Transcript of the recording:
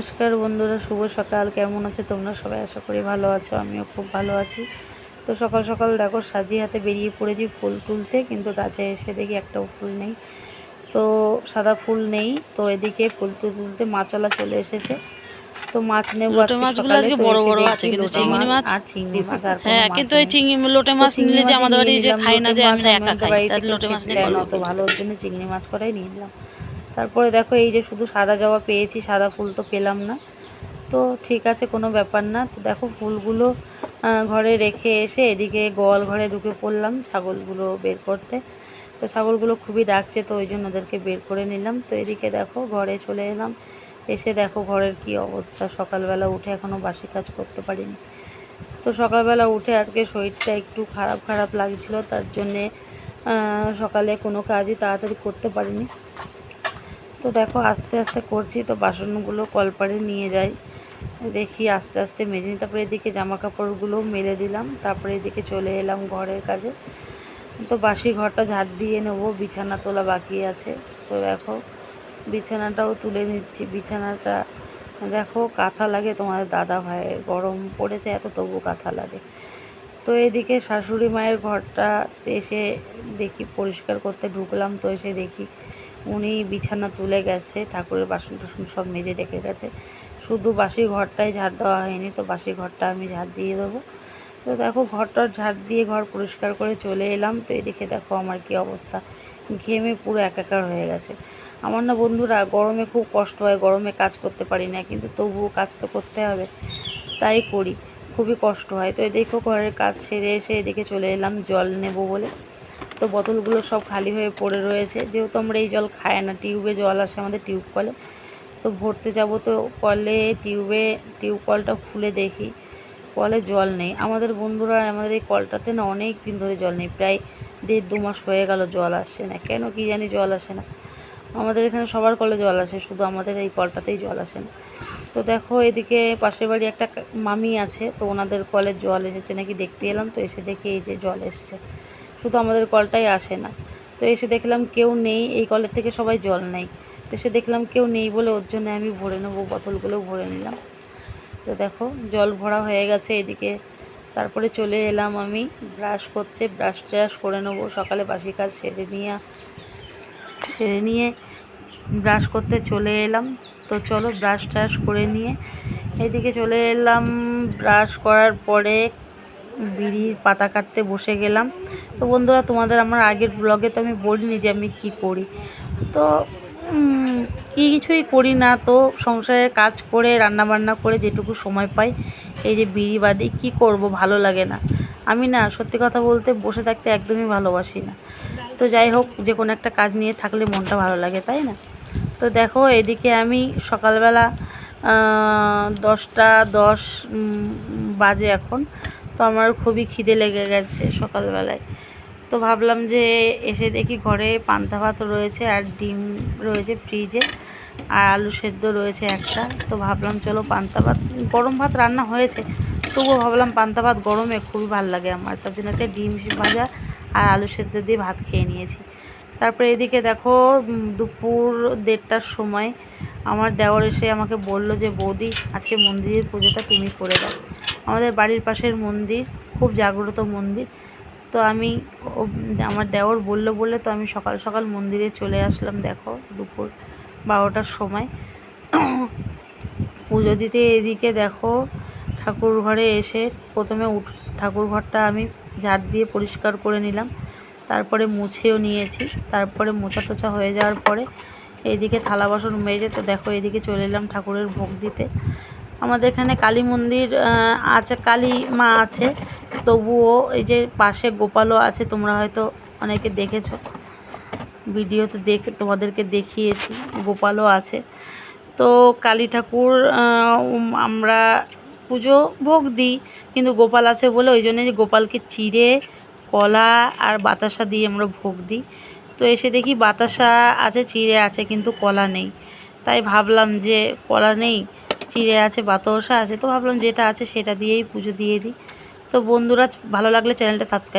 নমস্কার বন্ধুরা শুভ সকাল। কেমন আছো তোমরা? সবাই আশা করি ভালো আছো আমিও খুব ভালো আছি। তো সকাল সকাল দেখো সাজি হাতে বেরিয়ে পড়েছি ফুল তুলতে কিন্তু গাছে এসে দেখি একটাও ফুল নেই। তো সাদা ফুল নেই তো এদিকে ফুল তুলতে তুলতে মাছওয়ালা চলে এসেছে। তো মাছ নেব মাছগুলো আজকে বড় বড় দেখি আছে, কিন্তু চিংড়ি মাছ আর চিংড়ি মাছ আর হ্যাঁ কিন্তু এই চিংড়ি লোটে মাছ নিলে যে আমাদের বাড়ি যে খাই না যে আমরা একা খাই বাড়িতে লোটে মাছ নিয়ে ভালো অত ভালো ওর জন্য চিংড়ি মাছ করাই নিয়ে নিলাম। তারপরে দেখো এই যে শুধু সাদা জবা পেয়েছি, সাদা ফুল তো পেলাম না। তো ঠিক আছে, কোনো ব্যাপার না। তো দেখো ফুলগুলো ঘরে রেখে এসে এদিকে গোয়াল ঘরে ঢুকে পড়লাম ছাগলগুলো বের করতে। তো ছাগলগুলো খুবই ডাকছে, তো ওই জন্য ওদেরকে বের করে নিলাম। তো এদিকে দেখো ঘরে চলে এলাম। এসে দেখো ঘরের কি অবস্থা। সকালবেলা উঠে এখনও বাসি কাজ করতে পারিনি। তো সকালবেলা উঠে আজকে শরীরটা একটু খারাপ খারাপ লাগছিল। তার জন্যে সকালে কোনো কাজই তাড়াতাড়ি করতে পারিনি। তো দেখো আস্তে আস্তে করছি, তো বাসনগুলো কলপারে নিয়ে যাই। দেখি আস্তে আস্তে মেজে নিই তারপরে এদিকে জামা কাপড়গুলো মেলে দিলাম। তারপরে এদিকে চলে এলাম ঘরের কাজে। তো বাসি ঘরটা ঝাড় দিয়ে নেব, বিছানা তোলা বাকি আছে। তো দেখো, বিছানাটাও তুলে নিচ্ছি। বিছানাটা, দেখো কাঁথা লাগে তোমাদের দাদা ভাইয়ের গরম পড়েছে এত তবু কাঁথা লাগে। তো এদিকে শাশুড়ি মায়ের ঘরটা এসে দেখি পরিষ্কার করতে ঢুকলাম। তো এসে দেখি উনি বিছানা তুলে গেছে, ঠাকুরের বাসন টাসন সব মেজে ডেকে গেছে। শুধু বাসি ঘরটাই ঝাড় দেওয়া হয়নি, তো বাসি ঘরটা আমি ঝাড় দিয়ে দেবো। তো দেখো ঘরটার ঝাড় দিয়ে ঘর পরিষ্কার করে চলে এলাম। তো এদিকে দেখো আমার কি অবস্থা। ঘেমে পুরো একাকার হয়ে গেছে। আমার না বন্ধুরা, গরমে খুব কষ্ট হয়, গরমে কাজ করতে পারি না, কিন্তু তবুও কাজ তো করতে হবে। তাই করি, খুবই কষ্ট হয়। তো দেখো, ঘরের কাজ সেরে এসে এদিকে চলে এলাম, জল নেব বলে। তো বোতলগুলো সব খালি হয়ে পড়ে রয়েছে। যেহেতু আমরা এই জল খাই না, টিউবে জল আসে আমাদের টিউব কলে। তো ভরতে যাব তো কলে টিউবে, টিউব কলটা খুলে দেখি, কলে জল নেই। আমাদের বন্ধুরা আমাদের এই কলটাতে না অনেক দিন ধরে জল নেই, প্রায় দেড় দু মাস হয়ে গেল জল আসে না। কেন কি জানি জল আসে না। আমাদের এখানে সবার কলে জল আসে, শুধু আমাদের এই কলটাতেই জল আসে না। তো দেখো এদিকে পাশের বাড়ি একটা মামি আছে, তো ওনাদের কলের জল এসেছে নাকি দেখতে এলাম তো, এসে দেখি এই যে জল এসছে। শুধু আমাদের কলটাই আসে না। তো এসে দেখলাম কেউ নেই, এই কলের থেকে সবাই জল নেই তো এসে দেখলাম কেউ নেই বলে ওর জন্য আমি ভরে নেব, বোতলগুলো ভরে নিলাম। তো দেখো, জল ভরা হয়ে গেছে এদিকে। তারপরে চলে এলাম আমি ব্রাশ করতে, ব্রাশ ট্রাশ করে নেব। সকালে বাসি কাজ সেরে নিয়ে সেরে নিয়ে ব্রাশ করতে চলে এলাম। তো চলো ব্রাশ ট্রাশ করে নিয়ে এদিকে চলে এলাম। ব্রাশ করার পরে বিড়ির পাতা কাটতে বসে গেলাম। তো বন্ধুরা, তোমাদের আমার আগের ব্লগে তো আমি বলিনি যে আমি কি করি। তো কি কিছুই করি না। তো সংসারের কাজ করে রান্না বান্না করে যেটুকু সময় পাই, এই যে বিড়ি বাদি, কী করব? ভালো লাগে না। আমি না, সত্যি কথা বলতে বসে থাকতে একদমই ভালোবাসি না। তো যাই হোক, যে কোনো একটা কাজ নিয়ে থাকলে মনটা ভালো লাগে, তাই না? তো দেখো, এদিকে আমি সকালবেলা দশটা দশ বাজে এখন। তো আমার খুবই খিদে লেগে গেছে সকালবেলায়। তো ভাবলাম যে এসে দেখি ঘরে পান্তা ভাত রয়েছে আর ডিম রয়েছে ফ্রিজে আর আলু সেদ্ধ রয়েছে একটা। তো ভাবলাম চলো পান্তা ভাত, গরম ভাত রান্না হয়েছে, তবুও ভাবলাম পান্তা ভাত গরমে খুবই ভালো লাগে আমার। তার জন্য একটা ডিম ভাজা আর আলু সেদ্ধ দিয়ে ভাত খেয়ে নিয়েছি। তারপরে এদিকে দেখো দুপুর দেড়টার সময় আমার দেওর এসে আমাকে বলল যে, বৌদি, আজকে মন্দিরের পুজোটা তুমি করে দাও। আমাদের বাড়ির পাশের মন্দির, খুব জাগ্রত মন্দির। তো আমি আমার দেওর বলল বলে তো আমি সকাল সকাল মন্দিরে চলে আসলাম, দেখো দুপুর বারোটার সময়। পুজো দিতে এদিকে দেখো ঠাকুর ঘরে এসে প্রথমে উঠ, ঠাকুর ঘরটা আমি ঝাড় দিয়ে পরিষ্কার করে নিলাম। তারপরে মুছেও নিয়েছি। তারপরে মোছা টোছা হয়ে যাওয়ার পরে এইদিকে থালা বাসন মেজে তো দেখো এদিকে চলে এলাম ঠাকুরের ভোগ দিতে। আমাদের এখানে কালী মন্দির আছে, কালী মা আছে। তবুও এই যে পাশে গোপালও আছে, তোমরা হয়তো অনেকে দেখেছ। ভিডিওতে দেখ, তোমাদেরকে দেখিয়েছি, গোপালও আছে। তো কালী ঠাকুর আমরা পুজো ভোগ দিই, কিন্তু গোপাল আছে বলে ওই জন্য গোপালকে চিড়ে, কলা আর বাতাসা দিয়ে আমরা ভোগ দিই। তো এসে দেখি বাতাসা আছে, চিড়ে আছে, কিন্তু কলা নেই। তাই ভাবলাম যে কলা নেই চিড়ে আছে, বাতাসা আছে, তো ভাবলাম যেটা আছে সেটা দিয়েই পুজো দিয়ে দিই। তো বন্ধুরা, ভালো লাগলে চ্যানেলটা সাবস্ক্রাইব